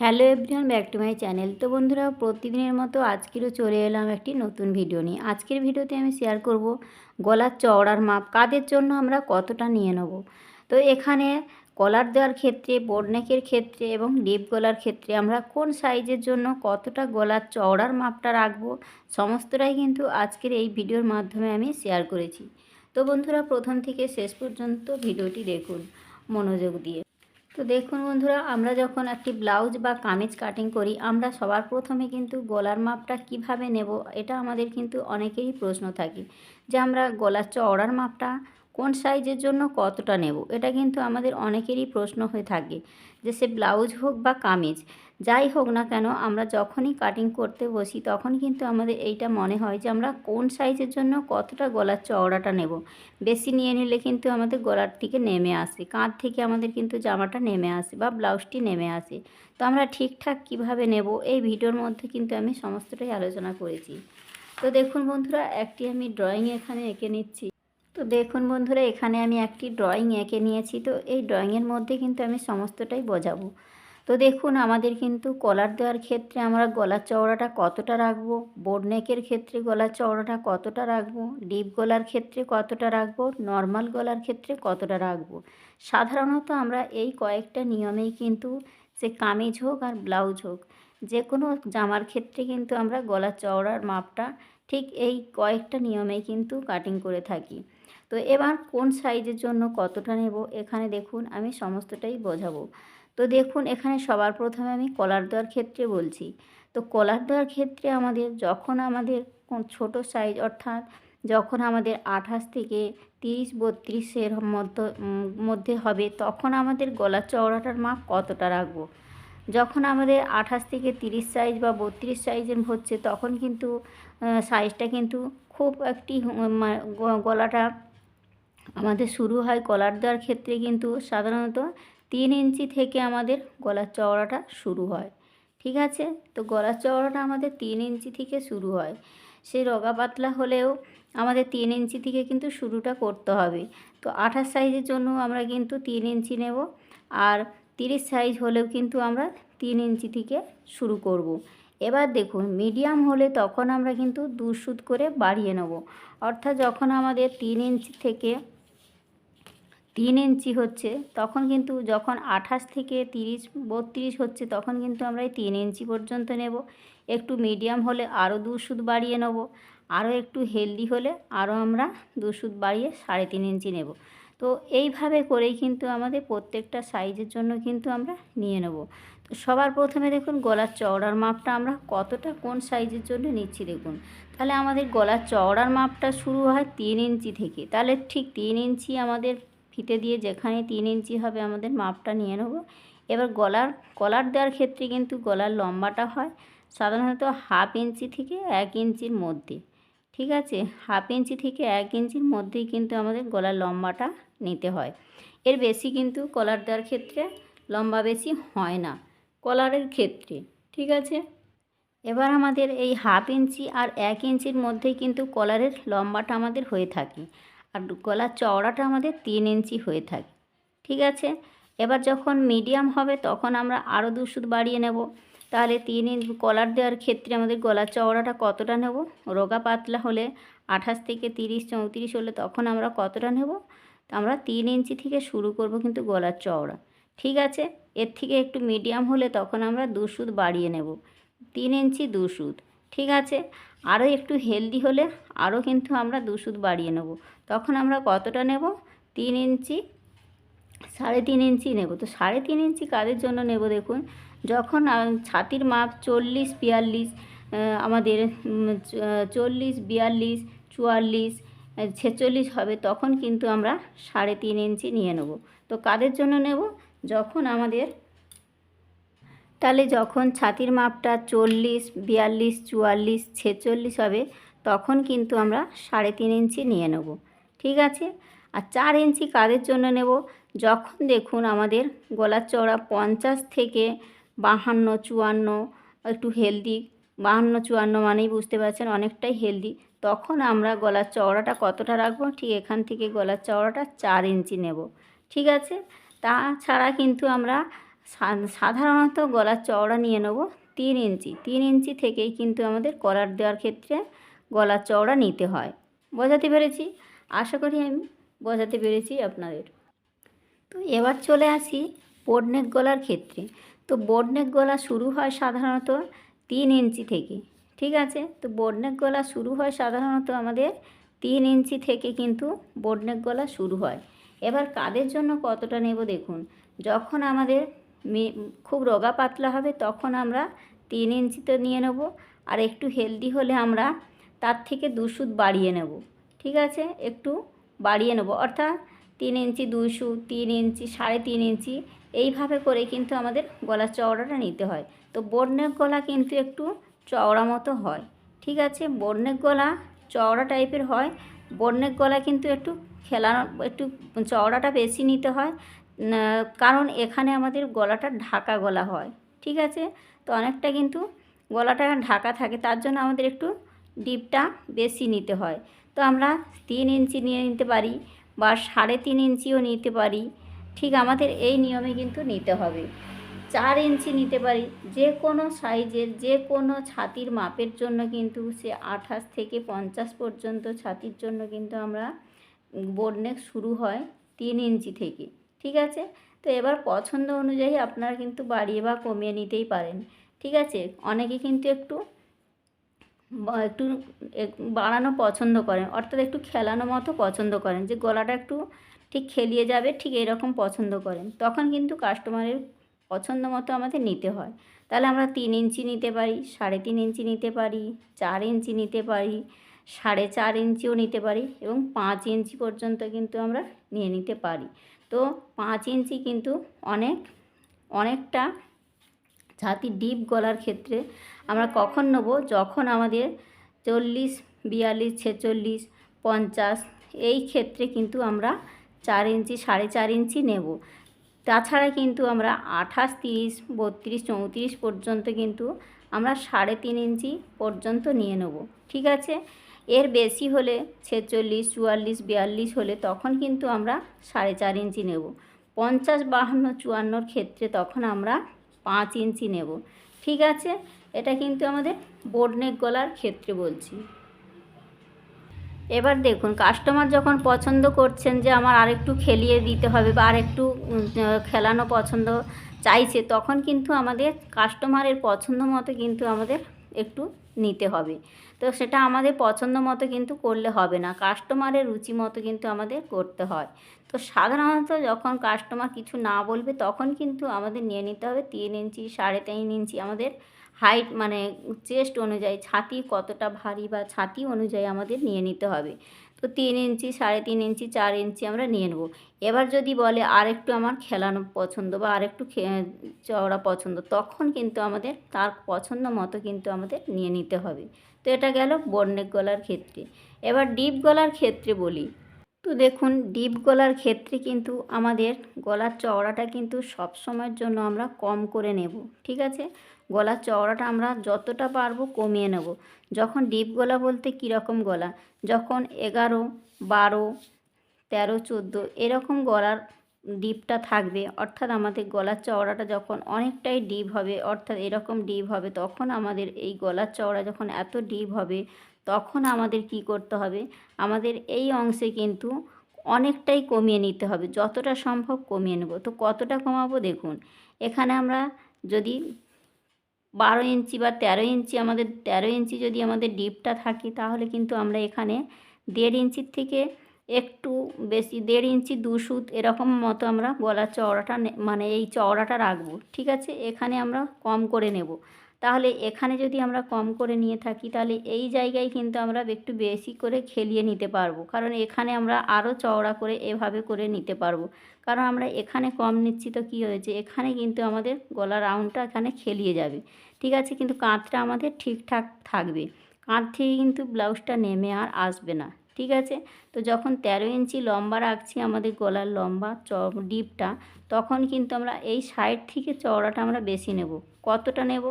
Hello everyone, back to my channel. তো বন্ধুরা, প্রতিদিনের মতো আজকেরও চলে এলাম একটি নতুন ভিডিও নিয়ে। আজকের ভিডিওতে আমি শেয়ার করব গলার চওড়ার মাপ, কাদের জন্য আমরা কতটা নিয়ে নেব। তো এখানে কলার দেওয়ার ক্ষেত্রে বোর্ডনেকের ক্ষেত্রে এবং ডিপ গলার ক্ষেত্রে আমরা কোন সাইজের জন্য কতটা গলার চওড়ার মাপটা রাখব, সমস্তটাই কিন্তু আজকের এই ভিডিওর মাধ্যমে আমি শেয়ার করেছি। তো বন্ধুরা, প্রথম থেকে শেষ পর্যন্ত ভিডিওটি দেখুন মনোযোগ দিয়ে। তো দেখুন বন্ধুরা, আমরা যখন একটি ব্লাউজ বা কামিজ কাটিং করি, আমরা সবার প্রথমে কিন্তু গলার মাপটা কীভাবে নেব, এটা আমাদের কিন্তু অনেকেরই প্রশ্ন থাকে যে আমরা গলার চওড়ার মাপটা কোন সাইজের জন্য কতটা নেব? এটা কিন্তু আমাদের অনেকেরই প্রশ্ন হয়ে থাকে যে সে ব্লাউজ হোক বা কামিজ যাই হোক না কেন, আমরা যখনই কাটিং করতে বসি তখন কিন্তু আমাদের এইটা মনে হয় যে আমরা কোন সাইজের জন্য কতটা গলার চওড়াটা নেব। বেশি নিয়ে নিলে কিন্তু আমাদের গলার থেকে নেমে আসে, কাঁধ থেকে আমাদের কিন্তু জামাটা নেমে আসে বা ব্লাউজটি নেমে আসে। তো আমরা ঠিকঠাক কীভাবে নেব, এই ভিডিওর মধ্যে কিন্তু আমি সমস্তটাই আলোচনা করেছি। তো দেখুন বন্ধুরা, একটি আমি ড্রয়িং এখানে এঁকে নিচ্ছি। তো দেখুন বন্ধুরা, এখানে আমি একটি ড্রয়িং এঁকে নিয়েছি। তো এই ড্রয়িংয়ের মধ্যে কিন্তু আমি সমস্তটাই বোঝাবো। তো দেখুন, আমাদের কিন্তু কলার দেওয়ার ক্ষেত্রে আমরা গলার চওড়াটা কতটা রাখব? বোর্ড নেকের ক্ষেত্রে গলার চওড়াটা কতটা রাখব? ডিপ গলার ক্ষেত্রে কতটা রাখব? নর্মাল গলার ক্ষেত্রে কতটা রাখব? সাধারণত আমরা এই কয়েকটা নিয়মেই কিন্তু সে কামিজ হোক আর ব্লাউজ হোক যে কোনো জামার ক্ষেত্রে কিন্তু আমরা গলার চওড়ার মাপটা ঠিক এই কয়েকটা নিয়মেই কিন্তু কাটিং করে থাকি। তো এবার কোন সাইজের জন্য কতটা নেব? এখানে দেখুন, আমি সমস্তটাই বোঝাবো। তো দেখুন, এখানে সবার প্রথমে আমি কলার দেওয়ার ক্ষেত্রে বলছি। তো কলার দেওয়ার ক্ষেত্রে আমাদের যখন আমাদের ছোট সাইজ অর্থাৎ যখন আমাদের আঠাশ থেকে তিরিশ বত্রিশের মধ্যে মধ্যে হবে, তখন আমাদের গলার চওড়াটার মাপ কতটা রাখব? যখন আমাদের আঠাশ থেকে তিরিশ সাইজ বা বত্রিশ সাইজের হচ্ছে, তখন কিন্তু সাইজটা কিন্তু খুব একটি গলাটা আমাদের শুরু হয় কলার দেওয়ার ক্ষেত্রে কিন্তু সাধারণত তিন ইঞ্চি থেকে আমাদের গলার চওড়াটা শুরু হয়, ঠিক আছে? তো গলার চওড়াটা আমাদের তিন ইঞ্চি থেকে শুরু হয়। সে রগা পাতলা হলেও আমাদের তিন ইঞ্চি থেকে কিন্তু শুরুটা করতে হবে। তো আঠাশ সাইজের জন্য আমরা কিন্তু তিন ইঞ্চি নেব আর তিরিশ সাইজ হলেও কিন্তু আমরা তিন ইঞ্চি থেকে শুরু করব। এবার দেখুন, মিডিয়াম হলে তখন আমরা কিন্তু দু সুদ করে বাড়িয়ে নেব। অর্থাৎ যখন আমাদের তিন ইঞ্চি থেকে তিন ইঞ্চি হচ্ছে, তখন কিন্তু যখন আঠাশ থেকে তিরিশ, বত্রিশ হচ্ছে, তখন কিন্তু আমরা এই তিন ইঞ্চি পর্যন্ত নেব। একটু মিডিয়াম হলে আরও দু সুদ বাড়িয়ে নেব। আরও একটু হেলদি হলে আরও আমরা দু সুদ বাড়িয়ে সাড়ে তিন ইঞ্চি নেব। তো এইভাবে করেই কিন্তু আমাদের প্রত্যেকটা সাইজের জন্য কিন্তু আমরা নিয়ে নেব। তো সবার প্রথমে দেখুন গলার চওড়ার মাপটা আমরা কতটা কোন সাইজের জন্য নিচ্ছি দেখুন। তাহলে আমাদের গলার চওড়ার মাপটা শুরু হয় তিন ইঞ্চি থেকে। তাহলে ঠিক তিন ইঞ্চি আমাদের ফিতে দিয়ে যেখানে তিন ইঞ্চি হবে আমাদের মাপটা নিয়ে নেব। এবার গলার, কলার দেওয়ার ক্ষেত্রে কিন্তু গলার লম্বাটা হয়, সাধারণত হাফ ইঞ্চি থেকে এক ইঞ্চির মধ্যে, ঠিক আছে? হাফ ইঞ্চি থেকে এক ইঞ্চির মধ্যেই কিন্তু আমাদের গলার লম্বাটা নিতে হয়। এর বেশি কিন্তু কলার দেওয়ার ক্ষেত্রে লম্বা বেশি হয় না, কলারের ক্ষেত্রে, ঠিক আছে? এবার আমাদের এই হাফ ইঞ্চি আর এক ইঞ্চির মধ্যেই কিন্তু কলারের লম্বাটা আমাদের হয়ে থাকে। আর গলার চওড়াটা আমাদের তিন ইঞ্চি হয়ে থাকে। ঠিক আছে? এবার যখন মিডিয়াম হবে তখন আমরা আরও দু সুদ বাড়িয়ে নেব। তাহলে তিন ইঞ্চ কলার দেওয়ার ক্ষেত্রে আমাদের গলার চওড়াটা কতটা নেব? রোগা পাতলা হলে আঠাশ থেকে তিরিশ, চৌত্রিশ হলে তখন আমরা কতটা নেব? আমরা তিন ইঞ্চি থেকে শুরু করব কিন্তু গলার চওড়া। ঠিক আছে? এর থেকে একটু মিডিয়াম হলে তখন আমরা দু সুদ বাড়িয়ে নেব। তিন ইঞ্চি দু সুদ ঠিক আছে? আরও একটু হেলদি হলে আরও কিন্তু আমরা দু সুদ বাড়িয়ে নেব। তখন আমরা কতটা নেব? তিন ইঞ্চি, সাড়ে তিন ইঞ্চি নেব। তো সাড়ে তিন ইঞ্চি কাদের জন্য নেব দেখুন? যখন ছাতির মাপ চল্লিশ, বিয়াল্লিশ আমাদের চল্লিশ, বিয়াল্লিশ, চুয়াল্লিশ ছেচল্লিশ হবে, তখন কিন্তু আমরা সাড়ে তিন ইঞ্চি নিয়ে নেব। তো কাদের জন্য নেব? যখন আমাদের, তাহলে যখন ছাতির মাপটা চল্লিশ, বিয়াল্লিশ, চুয়াল্লিশ, ছেচল্লিশ হবে, তখন কিন্তু আমরা সাড়ে তিন ইঞ্চি নিয়ে নেব। ঠিক আছে? আর চার ইঞ্চি কাদের জন্য নেব। যখন দেখুন আমাদের গলার চওড়া পঞ্চাশ থেকে বাহান্ন, চুয়ান্ন, একটু হেলদি বাহান্ন, চুয়ান্ন মানেই বুঝতে পারছেন অনেকটাই হেলদি তখন আমরা গলার চওড়াটা কতটা রাখব? ঠিক এখান থেকে গলার চওড়াটা চার ইঞ্চি নেব। ঠিক আছে? তাছাড়া কিন্তু আমরা সাধারণত গলার চওড়া নিয়ে নেব তিন ইঞ্চি। তিন ইঞ্চি থেকেই কিন্তু আমাদের কলার দেওয়ার ক্ষেত্রে গলার চওড়া নিতে হয়। বোঝাতে পেরেছি? আশা করি আমি বোঝাতে পেরেছি আপনাদের। তো এবার চলে আসি বোর্ডনেক গলার ক্ষেত্রে। তো বোর্ডনেক গলা শুরু হয় সাধারণত তিন ইঞ্চি থেকে, ঠিক আছে? তো বোর্ডনেক গলা শুরু হয় সাধারণত আমাদের তিন ইঞ্চি থেকে কিন্তু বোর্ডনেক গলা শুরু হয়। এবার কাদের জন্য কতটা নেব দেখুন। যখন আমাদের খুব রোগা পাতলা হবে তখন আমরা তিন ইঞ্চি তো নিয়ে নেব। আর একটু হেলদি হলে আমরা তার থেকে দু সুত বাড়িয়ে নেব। ঠিক আছে? একটু বাড়িয়ে নেব। অর্থাৎ তিন ইঞ্চি দুই সুত তিন ইঞ্চি, সাড়ে তিন ইঞ্চি এইভাবে করে কিন্তু আমাদের গলার চওড়াটা নিতে হয়। তো বোর্ডনেক গলা কিন্তু একটু চওড়া মতো হয়। ঠিক আছে? বোর্ডনেক গলা চওড়া টাইপের হয়। বোর্ডনেক গলা কিন্তু একটু খেলানো, একটু চওড়াটা বেশি নিতে হয়। কারণ এখানে আমাদের গলাটা ঢাকা গলা হয়। ঠিক আছে? তো অনেকটা কিন্তু গলাটা ঢাকা থাকে। তার জন্য আমাদের একটু ডিপটা বেশি নিতে হয়। তো আমরা তিন ইঞ্চি নিয়ে নিতে পারি বা সাড়ে তিন ইঞ্চিও নিতে পারি। ঠিক আমাদের এই নিয়মে কিন্তু নিতে হবে। চার ইঞ্চি নিতে পারি। যে কোনো সাইজের, যে কোনো ছাতির মাপের জন্য কিন্তু সে আঠাশ থেকে পঞ্চাশ পর্যন্ত ছাতির জন্য কিন্তু আমরা বোর্ডনেক শুরু হয় তিন ইঞ্চি থেকে। ঠিক আছে? তো এবার পছন্দ অনুযায়ী আপনারা কিন্তু বাড়িয়ে বা কমিয়ে নিতেই পারেন। ঠিক আছে? অনেকে কিন্তু একটু একটু বাড়ানো পছন্দ করেন। অর্থাৎ একটু খেলানো মতো পছন্দ করেন। যে গলাটা একটু ঠিক খেলিয়ে যাবে, ঠিক এরকম পছন্দ করেন। তখন কিন্তু কাস্টমারের পছন্দ মতো আমাদের নিতে হয়। তাহলে আমরা তিন ইঞ্চি নিতে পারি, সাড়ে তিন ইঞ্চি নিতে পারি, চার ইঞ্চি নিতে পারি, সাড়ে চার ইঞ্চিও নিতে পারি এবং পাঁচ ইঞ্চি পর্যন্ত কিন্তু আমরা নিয়ে নিতে পারি। তো পাঁচ ইঞ্চি কিন্তু অনেক, অনেকটা ছাতি ডিপ গলার ক্ষেত্রে আমরা কখন নেব? যখন আমাদের চল্লিশ, বিয়াল্লিশ, ছেচল্লিশ, পঞ্চাশ, এই ক্ষেত্রে কিন্তু আমরা চার ইঞ্চি, সাড়ে চার ইঞ্চি নেব। তাছাড়া কিন্তু আমরা আঠাশ, তিরিশ, বত্রিশ, চৌত্রিশ পর্যন্ত কিন্তু আমরা সাড়ে তিন ইঞ্চি পর্যন্ত নিয়ে নেব। ঠিক আছে? এর বেশি হলে ছেচল্লিশ, চুয়াল্লিশ, বিয়াল্লিশ হলে তখন কিন্তু আমরা সাড়ে চার ইঞ্চি নেব। পঞ্চাশ, বাহান্ন, চুয়ান্নর ক্ষেত্রে তখন আমরা পাঁচ ইঞ্চি নেব। ঠিক আছে? এটা কিন্তু আমাদের বোর্ডনেক গলার ক্ষেত্রে বলছি। এবার দেখুন কাস্টমার যখন পছন্দ করছেন যে আমার আরেকটু খেলিয়ে দিতে হবে বা আরেকটু খেলানো পছন্দ চাইছে, তখন কিন্তু আমাদের কাস্টমারের পছন্দ মতো কিন্তু আমাদের একটু নিতে হবে। তো সেটা আমাদের পছন্দ মতো কিন্তু করলে হবে না। কাস্টমারের রুচি মতো কিন্তু আমাদের করতে হয়। তো সাধারণত যখন কাস্টমার কিছু না বলবে, তখন কিন্তু আমাদের নিয়ে নিতে হবে তিন ইঞ্চি, সাড়ে তিন ইঞ্চি। আমাদের হাইট মানে চেস্ট অনুযায়ী, ছাতি কতটা ভারী বা ছাতি অনুযায়ী আমাদের নিয়ে নিতে হবে। তো তিন ইঞ্চি, সাড়ে তিন ইঞ্চি, চার ইঞ্চি আমরা নিয়ে নেব। এবার যদি বলে আরেকটু আমার খেলানো পছন্দ বা আরেকটু খে- চওড়া পছন্দ, তখন কিন্তু আমাদের, তার পছন্দ মতো কিন্তু আমাদের নিয়ে নিতে হবে। তো এটা গেল বর্ণেক গলার ক্ষেত্রে। এবার ডিপ গলার ক্ষেত্রে বলি। তো দেখুন, ডিপ গলার ক্ষেত্রে কিন্তু আমাদের গলার চওড়াটা কিন্তু সব সময়ের জন্য আমরা কম করে নেব, ঠিক আছে? গলার চওড়াটা আমরা যতটা পারব কমিয়ে নেব। যখন ডিপ গলা বলতে কীরকম গলা? যখন এগারো, বারো, তেরো, চোদ্দ এরকম গলার ডিপটা থাকবে, অর্থাৎ আমাদের গলার চওড়াটা যখন অনেকটাই ডিপ হবে, অর্থাৎ এরকম ডিপ হবে, তখন আমাদের এই গলার চওড়া যখন এত ডিপ হবে, তখন আমাদের কি করতে হবে? আমাদের এই অংশে কিন্তু অনেকটাই কমিয়ে নিতে হবে, যতটা সম্ভব কমিয়ে নেব। তো কতটা কমাবো? দেখুন, এখানে আমরা যদি বারো ইঞ্চি বা তেরো ইঞ্চি আমাদের, তেরো ইঞ্চি যদি আমাদের ডিপটা থাকে তাহলে কিন্তু আমরা এখানে দেড় ইঞ্চির থেকে একটু বেশি, দেড় ইঞ্চি দু সুত এরকম মতো আমরা গলার চওড়াটা মানে এই চওড়াটা রাখব, ঠিক আছে? এখানে আমরা কম করে নেব। তাহলে এখানে যদি আমরা কম করে নিয়ে থাকি, তাহলে এই জায়গায় কিন্তু আমরা একটু বেশি করে খেলিয়ে নিতে পারব। কারণ এখানে আমরা আরও চওড়া করে এভাবে করে নিতে পারব। কারণ আমরা এখানে কম নিচ্ছি তো কী হয়েছে? এখানে কিন্তু আমাদের গলা রাউন্ডটা এখানে খেলিয়ে যাবে। ঠিক আছে? কিন্তু কাঁধটা আমাদের ঠিকঠাক থাকবে। কাঁধ থেকে কিন্তু ব্লাউজটা নেমে আর আসবে না। ঠিক আছে? তো যখন তেরো ইঞ্চি লম্বা রাখছি আমাদের গলার লম্বা চ ডিপটা তখন কিন্তু আমরা এই সাইড থেকে চওড়াটা আমরা বেশি নেব। কতটা নেব?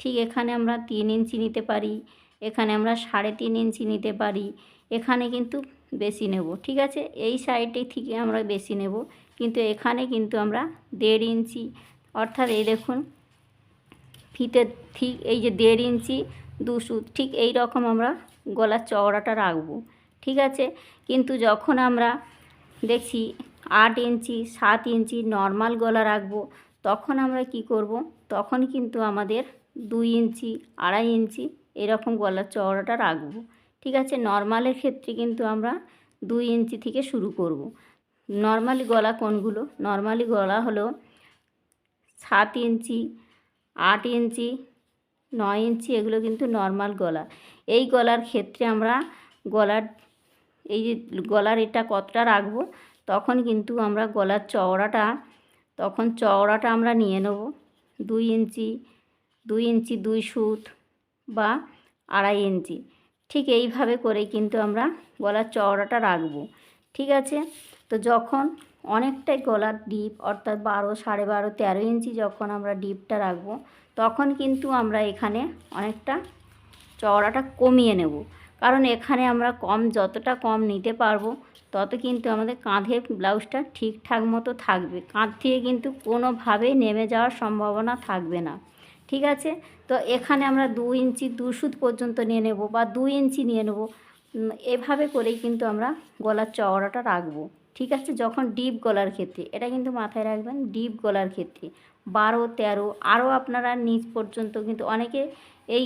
ঠিক এখানে আমরা তিন ইঞ্চি নিতে পারি, এখানে আমরা সাড়ে তিন ইঞ্চি নিতে পারি, এখানে কিন্তু বেশি নেব, ঠিক আছে? এই সাইডে থেকে আমরা বেশি নেব, কিন্তু এখানে কিন্তু আমরা দেড় ইঞ্চি, অর্থাৎ এই দেখুন, ফিতে ঠিক এই যে দেড় ইঞ্চি দু সুত ঠিক এই রকম আমরা গলার চওড়াটা রাখব, ঠিক আছে? কিন্তু যখন আমরা দেখছি আট ইঞ্চি, সাত ইঞ্চি নর্মাল গলা রাখব, তখন আমরা কি করব? তখন কিন্তু আমাদের দুই ইঞ্চি, আড়াই ইঞ্চি এরকম গলার চওড়াটা রাখব। ঠিক আছে? নর্মালের ক্ষেত্রে কিন্তু আমরা দুই ইঞ্চি থেকে শুরু করব। নর্মালি গলা কোনগুলো নর্মালি গলা হলো সাত ইঞ্চি, আট ইঞ্চি, নয় ইঞ্চি এগুলো কিন্তু নর্মাল গলা। এই গলার ক্ষেত্রে আমরা গলার, এই যে গলার এটা কতটা রাখব, তখন কিন্তু আমরা গলার চওড়াটা, তখন চওড়াটা আমরা নিয়ে নেব দুই ইঞ্চি দুই ইঞ্চি, দুই সুত বা আড়াই ইঞ্চি। ঠিক এইভাবে করে কিন্তু আমরা গলার চওড়াটা রাখব। ঠিক আছে? তো যখন অনেকটাই গলার ডিপ অর্থাৎ বারো, সাড়ে বারো, তেরো ইঞ্চি যখন আমরা ডিপটা রাখব, তখন কিন্তু আমরা এখানে অনেকটা চওড়াটা কমিয়ে নেব। কারণ এখানে আমরা কম, যতটা কম নিতে পারব, তত কিন্তু আমাদের কাঁধে ব্লাউজটা ঠিকঠাক মতো থাকবে। কাঁধ থেকে কিন্তু কোনোভাবেই নেমে যাওয়ার সম্ভাবনা থাকবে না। ঠিক আছে? তো এখানে আমরা দু ইঞ্চি দু সুত পর্যন্ত নিয়ে নেব বা দু ইঞ্চি নিয়ে নেব। এভাবে করেই কিন্তু আমরা গলার চওড়াটা রাখব। ঠিক আছে? যখন ডিপ গলার ক্ষেত্রে, এটা কিন্তু মাথায় রাখবেন, ডিপ গলার ক্ষেত্রে। বারো, তেরো, আরও আপনারা নিচ পর্যন্ত কিন্তু অনেকে এই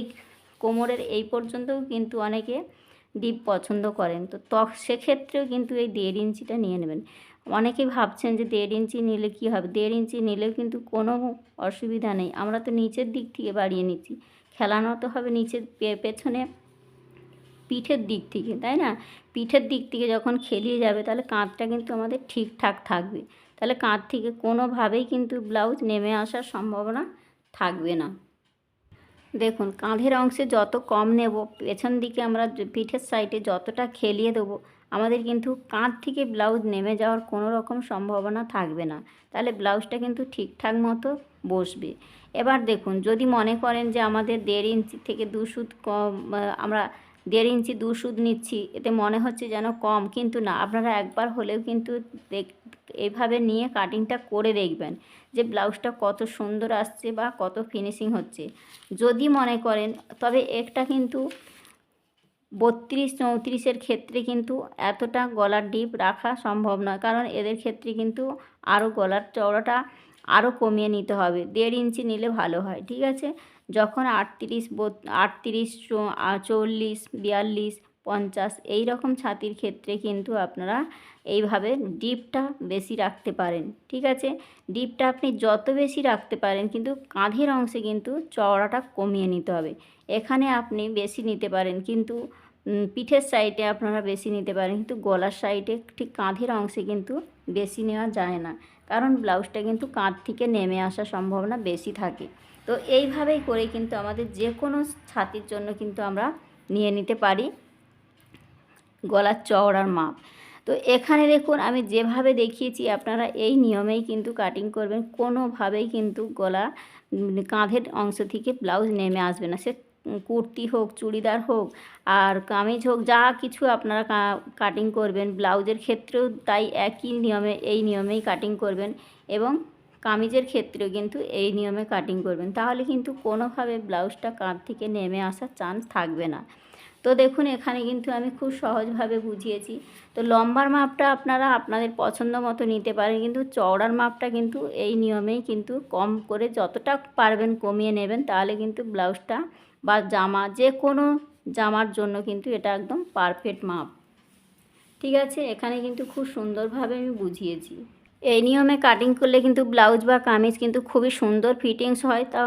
কোমরের এই পর্যন্তও কিন্তু অনেকে ডিপ পছন্দ করেন। তো ত্বক, সেক্ষেত্রেও কিন্তু এই দেড় ইঞ্চিটা নিয়ে নেবেন। অনেকেই ভাবছেন যে দেড় ইঞ্চি নিলে কী হবে? দেড় ইঞ্চি নিলেও কিন্তু কোনো অসুবিধা নেই। আমরা তো নিচের দিক থেকে বাড়িয়ে নিচ্ছি। খেলানো তো হবে নিচের পেছনে পিঠের দিক থেকে, তাই না? পিঠের দিক থেকে যখন খেলিয়ে যাবে, তাহলে কাঁধটা কিন্তু আমাদের ঠিকঠাক থাকবে। তাহলে কাঁধ থেকে কোনোভাবেই কিন্তু ব্লাউজ নেমে আসার সম্ভাবনা থাকবে না। দেখুন, কাঁধের অংশে যত কম নেব, পেছন দিকে আমরা পিঠের সাইডে যতটা খেলিয়ে দেবো আমাদের কিন্তু কাঁধ থেকে ব্লাউজ নেমে যাওয়ার কোনো রকম সম্ভাবনা থাকবে না। তাহলে ব্লাউজটা কিন্তু ঠিকঠাক মতো বসবে। এবার দেখুন, যদি মনে করেন যে আমাদের দেড় ইঞ্চি থেকে দু সুত কম আমরা দেড় ইঞ্চি দু সুত নিচ্ছি, এতে মনে হচ্ছে যেন কম, কিন্তু না, আপনারা একবার হলেও কিন্তু দেখ এইভাবে নিয়ে কাটিংটা করে দেখবেন যে ব্লাউজটা কত সুন্দর আসছে বা কত ফিনিশিং হচ্ছে। যদি মনে করেন, তবে একটা কিন্তু বত্রিশ চৌত্রিশের ক্ষেত্রে কিন্তু এতটা গলার ডিপ রাখা সম্ভব নয়। কারণ এদের ক্ষেত্রে কিন্তু আরও গলার চওড়াটা আরও কমিয়ে নিতে হবে। দেড় ইঞ্চি নিলে ভালো হয়, ঠিক আছে? যখন আটত্রিশ আটত্রিশ চল্লিশ, বিয়াল্লিশ পঞ্চাশ এই রকম ছাতির ক্ষেত্রে কিন্তু আপনারা এইভাবে ডিপটা বেশি রাখতে পারেন, ঠিক আছে? ডিপটা আপনি যত বেশি রাখতে পারেন কিন্তু কাঁধের অংশে কিন্তু চওড়াটা কমিয়ে নিতে হবে। এখানে আপনি বেশি নিতে পারেন কিন্তু পিঠের সাইডে আপনারা বেশি নিতে পারেন কিন্তু গলার সাইডে ঠিক কাঁধের অংশে কিন্তু বেশি নেওয়া যায় না। কারণ ব্লাউজটা কিন্তু কাঁধ থেকে নেমে আসার সম্ভাবনা বেশি থাকে। তো এইভাবেই করে কিন্তু আমাদের যে কোনো ছাতির জন্য কিন্তু আমরা নিয়ে নিতে পারি। গলার চওড়ার মাপ। তো এখানে দেখুন, আমি যেভাবে দেখিয়েছি, আপনারা এই নিয়মেই কিন্তু কাটিং করবেন। কোনোভাবেই কিন্তু গলা কাঁধের অংশ থেকে ব্লাউজ নেমে আসবে না। সে কুর্তি হোক, চুড়িদার হোক, আর কামিজ হোক, যা কিছু আপনারা কাটিং করবেন, ব্লাউজের ক্ষেত্রেও তাই একই নিয়মে, এই নিয়মেই কাটিং করবেন এবং কামিজের ক্ষেত্রেও কিন্তু এই নিয়মে কাটিং করবেন। তাহলে কিন্তু কোনোভাবে ব্লাউজটা কাঁধ থেকে নেমে আসার চান্স থাকবে না। তো দেখুন, এখানে কিন্তু আমি খুব সহজভাবে বুঝিয়েছি। তো লম্বার মাপটা আপনারা আপনাদের পছন্দ মতো নিতে পারেন, কিন্তু চওড়ার মাপটা কিন্তু এই নিয়মেই কিন্তু কম করে যতটা পারবেন কমিয়ে নেবেন, তাহলে কিন্তু ব্লাউজটা বা জামা যে কোনো জামার জন্য কিন্তু এটা একদম পারফেক্ট মাপ। ঠিক আছে? এখানে কিন্তু খুব সুন্দরভাবে আমি বুঝিয়েছি। এই নিয়মে কাটিং করলে কিন্তু ব্লাউজ বা কামিজ কিন্তু খুবই সুন্দর ফিটিংস হয়। তা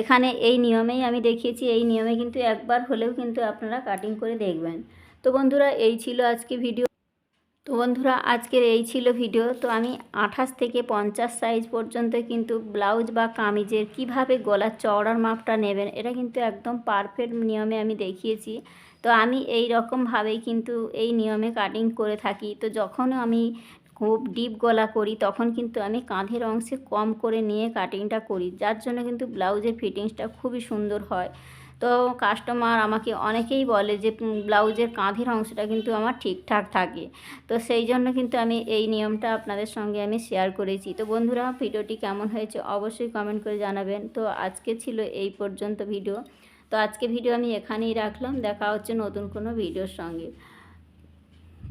এখানে এই নিয়মেই আমি দেখিয়েছি, এই নিয়মে কিন্তু একবার হলেও কিন্তু আপনারা কাটিং করে দেখবেন। তো বন্ধুরা, এই ছিল আজকে ভিডিও তো বন্ধুরা, আজকের এই ছিল ভিডিও তো আমি আঠাশ থেকে পঞ্চাশ সাইজ পর্যন্ত কিন্তু ব্লাউজ বা কামিজের কীভাবে গলার চওড়ার মাপটা নেবেন, এটা কিন্তু একদম পারফেক্ট নিয়মে আমি দেখিয়েছি। তো আমি এই রকমভাবেই কিন্তু এই নিয়মে কাটিং করে থাকি। তো যখন আমি খুব ডিপ গলা করি, তখন কিন্তু আমি কাঁধের অংশে কম করে নিয়ে কাটিংটা করি। যার জন্য কিন্তু ব্লাউজের ফিটিংসটা খুবই সুন্দর হয়। তো কাস্টমার আমাকে অনেকেই বলে যে ব্লাউজের কাঁধের অংশটা কিন্তু আমার ঠিকঠাক থাকে। তো সেই জন্য কিন্তু আমি এই নিয়মটা আপনাদের সঙ্গে আমি শেয়ার করেছি। তো বন্ধুরা, ভিডিওটি কেমন হয়েছে অবশ্যই কমেন্ট করে জানাবেন। তো আজকে ছিল এই পর্যন্ত ভিডিও তো আজকে ভিডিও আমি এখানেই রাখলাম। দেখা হচ্ছে নতুন কোনো ভিডিওর সঙ্গে।